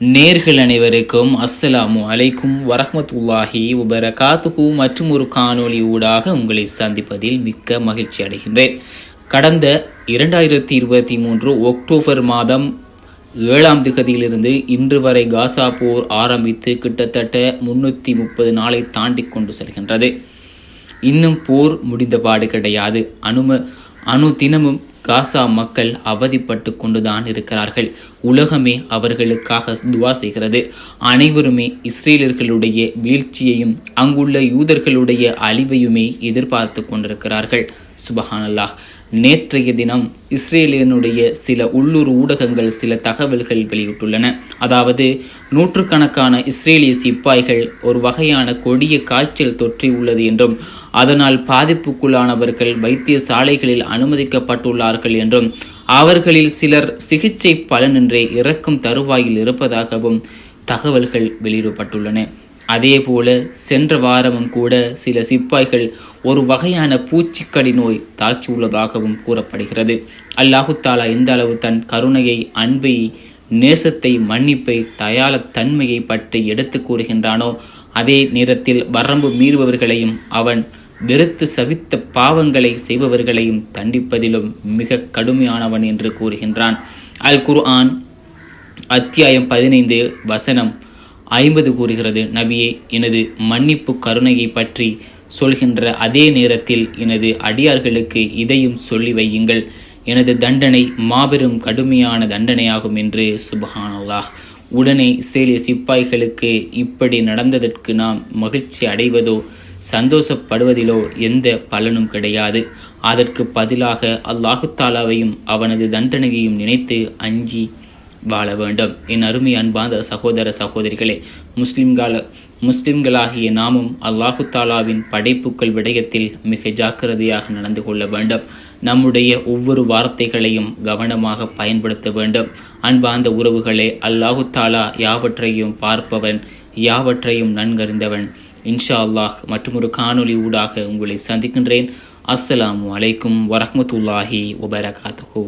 நேர்கள் அனைவருக்கும் அஸ்ஸலாமு அலைக்கும் வரஹ்மத்துல்லாஹி வபரகாத்துஹு மற்றும் ஒரு காணொளி ஊடாக உங்களை சந்திப்பதில் மிக்க மகிழ்ச்சி அடைகின்றேன். கடந்த இரண்டாயிரத்தி இருபத்தி மூன்று அக்டோபர் மாதம் ஏழாம் திகதியிலிருந்து இன்று வரை காசா போர் ஆரம்பித்து கிட்டத்தட்ட முன்னூற்றி முப்பது நாளை தாண்டி கொண்டு செல்கின்றது. இன்னும் போர் முடிந்தபாடு கிடையாது. அனும அணு தினமும் காசா மக்கள் அவதிப்பட்டு கொண்டுதான் இருக்கிறார்கள். உலகமே அவர்களுக்காக துவா செய்கிறது. அனைவருமே இஸ்ரேலர்களுடைய வீழ்ச்சியையும் அங்குள்ள யூதர்களுடைய அழிவையுமே எதிர்பார்த்து கொண்டிருக்கிறார்கள். சுபஹானல்லாஹ். நேற்றைய தினம் இஸ்ரேலியனுடைய சில உள்ளூர் ஊடகங்கள் சில தகவல்கள் வெளியிட்டுள்ளன. அதாவது நூற்றுக்கணக்கான இஸ்ரேலிய சிப்பாய்கள் ஒரு வகையான கொடிய காய்ச்சல் தொற்றி உள்ளது என்றும் அதனால் பாதிப்புக்குள்ளானவர்கள் வைத்திய சாலைகளில் அனுமதிக்கப்பட்டுள்ளார்கள் என்றும் அவர்களில் சிலர் சிகிச்சை பலனின்றே இறக்கும் தருவாயில் இருப்பதாகவும் தகவல்கள் வெளியிடப்பட்டுள்ளன. அதேபோல சென்ற வாரமும் கூட சில சிப்பாய்கள் ஒரு வகையான பூச்சிக்கடி நோய் தாக்கியுள்ளதாகவும் கூறப்படுகிறது. அல்லாஹு தாலா எந்த அளவு தன் கருணையை அன்பை நேசத்தை மன்னிப்பை தயால தன்மையை பற்றி எடுத்து கூறுகின்றானோ அதே நேரத்தில் வரம்பு மீறுபவர்களையும் அவன் வெறுத்து சவித்த பாவங்களை செய்பவர்களையும் தண்டிப்பதிலும் மிக கடுமையானவன் என்று கூறுகின்றான். அல் குர்ஆன் அத்தியாயம் பதினைந்து வசனம். ஐம்பது கூறுகிறது. நபியே எனது மன்னிப்பு கருணையை பற்றி சொல்கின்ற அதே நேரத்தில் எனது அடியார்களுக்கு இதையும் சொல்லி வையுங்கள். எனது தண்டனை மாபெரும் கடுமையான தண்டனையாகும் என்று சுபஹானல்லாஹ். உடனே இஸ்ரேலிய சிப்பாய்களுக்கு இப்படி நடந்ததற்கு நாம் மகிழ்ச்சி அடைவதோ சந்தோஷப்படுவதிலோ எந்த பலனும் கிடையாது. அதற்கு பதிலாக அல்லாஹு தாலாவையும் அவனது தண்டனையையும் நினைத்து அஞ்சி வாழ வேண்டும். என் அருமை அன்பாந்த சகோதர சகோதரிகளே முஸ்லிம்கால முஸ்லிம்களாகிய நாமும் அல்லாஹு தாலாவின் படைப்புக்கள் விடயத்தில் மிக ஜாக்கிரதையாக நடந்து கொள்ள வேண்டும். நம்முடைய ஒவ்வொரு வார்த்தைகளையும் கவனமாக பயன்படுத்த வேண்டும். அன்பார்ந்த உறவுகளே அல்லாஹு தாலா யாவற்றையும் பார்ப்பவன் யாவற்றையும் நன்கறிந்தவன். இன்ஷா அல்லாஹ் மற்றொரு காணொலி ஊடாக உங்களை சந்திக்கின்றேன். அஸ்ஸலாமு அலைக்கும் வரஹ்மத்துல்லாஹி வபரகாத்துஹூ.